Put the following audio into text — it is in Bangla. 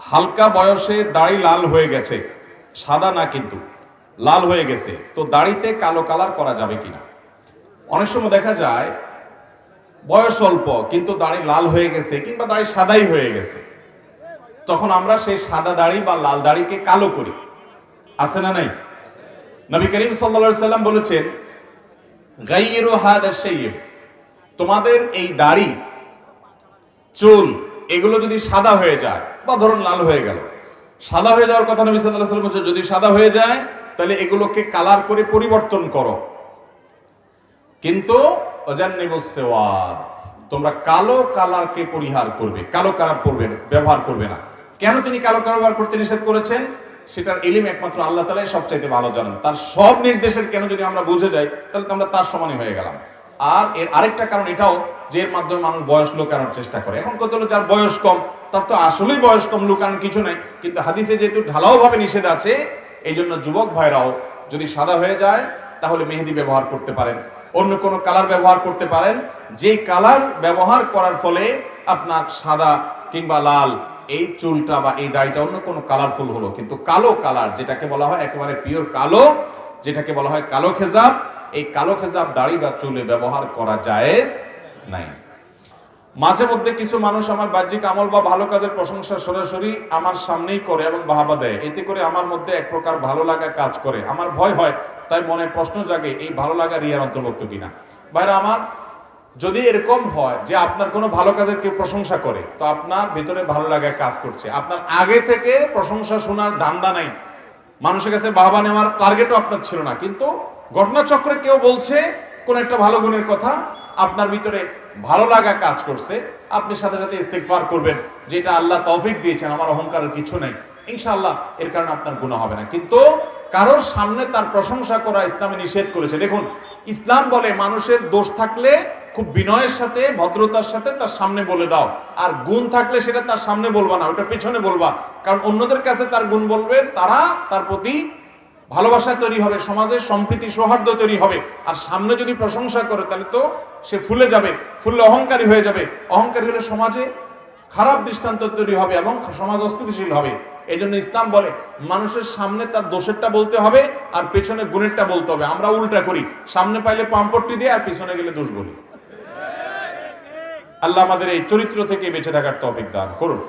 হালকা বয়সে দাড়ি লাল হয়ে গেছে। সাদা না কিন্তু, লাল হয়ে গেছে। তো দাড়িতে কালো কালার করা যাবে কিনা? অনেক সময় দেখা যায়, বয়স অল্প, কিন্তু দাড়ি লাল হয়ে গেছে কিংবা দাড়ি সাদাই হয়ে গেছে। তখন আমরা সেই সাদা দাড়ি বা লাল দাড়িকে কালো করি। আছে না নাই? নবী করিম সাল্লা সাল্লাম বলেছেন গাইয়েরো হাদ তোমাদের এই দাড়ি, চুল এগুলো যদি সাদা হয়ে যায় বা ধরুন লাল হয়ে গেল সাদা হয়ে যাওয়ার কথা নবী সাল্লাল্লাহু আলাইহি ওয়াসাল্লাম বলছেন, যদি সাদা হয়ে যায় তাহলে এগুলোকে কালার করে পরিবর্তন করো। কিন্তু তোমরা কালো কালারকে পরিহার করবে কালো কালার করবে ব্যবহার করবে না। কেন তিনি কালো কালার ব্যবহার করতে নিষেধ করেছেন? সেটার এলিম একমাত্র আল্লাহ তালাই সবচাইতে ভালো জানেন। তার সব নির্দেশের কেন যদি আমরা বুঝে যাই তাহলে তো আমরা তার সমানই হয়ে গেলাম। আর এর আরেকটা কারণ এটাও যে এর মাধ্যমে মানুষ বয়স লুকানোর চেষ্টা করে। এখন কত যার বয়স কম, তার তো আসলেই বয়স কম, লুকানোর কিছু নাই। কিন্তু হাদিসে যেহেতু ঢালাও ভাবে নিষেধ আছে এই জন্য যুবক ভাইরাও যদি সাদা হয়ে যায়, তাহলে মেহেদি ব্যবহার করতে পারেন। অন্য কোনো কালার ব্যবহার করতে পারেন। যে কালার ব্যবহার করার ফলে আপনার সাদা কিংবা লাল এই চুলটা বা এই দাড়িটা অন্য কোনো কালারফুল হলো। কিন্তু কালো কালার, যেটাকে বলা হয় একেবারে পিওর কালো, যেটাকে বলা হয় কালো খেজাব এই কালো খেজাব দাড়ি বা চুলে ব্যবহার করা জায়েজ? নাই। মাঝে মধ্যে কিছু মানুষ আমার বাহ্যিক আমল বা ভালো কাজের প্রশংসা সরাসরি আমার সামনেই করে এবং বাহাবা দেয়। এতে করে আমার মধ্যে এক প্রকার ভালো লাগা কাজ করে। আমার ভয় হয়, তাই মনে প্রশ্ন জাগে, এই ভালো লাগা রিয়ার অন্তর্ভুক্ত কিনা? বাইরে আমার, যদি এরকম হয় যে আপনার কোনো ভালো কাজের কেউ প্রশংসা করে, তো আপনার ভিতরে ভালো লাগা কাজ করছে। আপনার আগে থেকে প্রশংসা শোনার ধান্দা নাই। মানুষের কাছে বাহবা নেওয়ার টার্গেটও আপনার ছিল না। কিন্তু ঘটনাচক্রে কেউ বলছে, কোন একটা ভালো গুণের কথা, আপনার ভিতরে ভালো লাগা কাজ করছে, আপনি সাথে সাথে ইস্তেগফার করবেন, যেটা আল্লাহ তৌফিক দিয়েছেন, আমার অহংকারের কিছু নেই। ইনশাআল্লাহ এর কারণে আপনার গুনাহ হবে না। কিন্তু কারোর সামনে তার প্রশংসা করা ইসলামে নিষেধ করেছে। দেখুন, ইসলাম বলে মানুষের দোষ থাকলে খুব বিনয়ের সাথে, ভদ্রতার সাথে তার সামনে বলে দাও। আর গুণ থাকলে সেটা তার সামনে বলবা না ওটা পেছনে বলবা। কারণ অন্যদের কাছে তার গুণ বলবে, তারা তার প্রতি ভালোবাসা তৈরি হবে, সমাজে সম্প্রীতি, সৌহার্দ্য তৈরি হবে। আর সামনে যদি প্রশংসা করে, তাহলে তো সে ফুলে যাবে ফুললে অহংকারী হয়ে যাবে। অহংকারী হলে সমাজে খারাপ দৃষ্টান্ত তৈরি হবে এবং সমাজ অস্থিতিশীল হবে। এই জন্য ইসলাম বলে, মানুষের সামনে তার দোষেরটা বলতে হবে আর পেছনে গুণেরটা বলতে হবে। আমরা উল্টা করি, সামনে পাইলে পাম্পট্টি দিয়ে আর পিছনে গেলে দোষ বলি। আল্লাহ আমাদের এই চরিত্র থেকে বেঁচে থাকার তৌফিক দান করুন।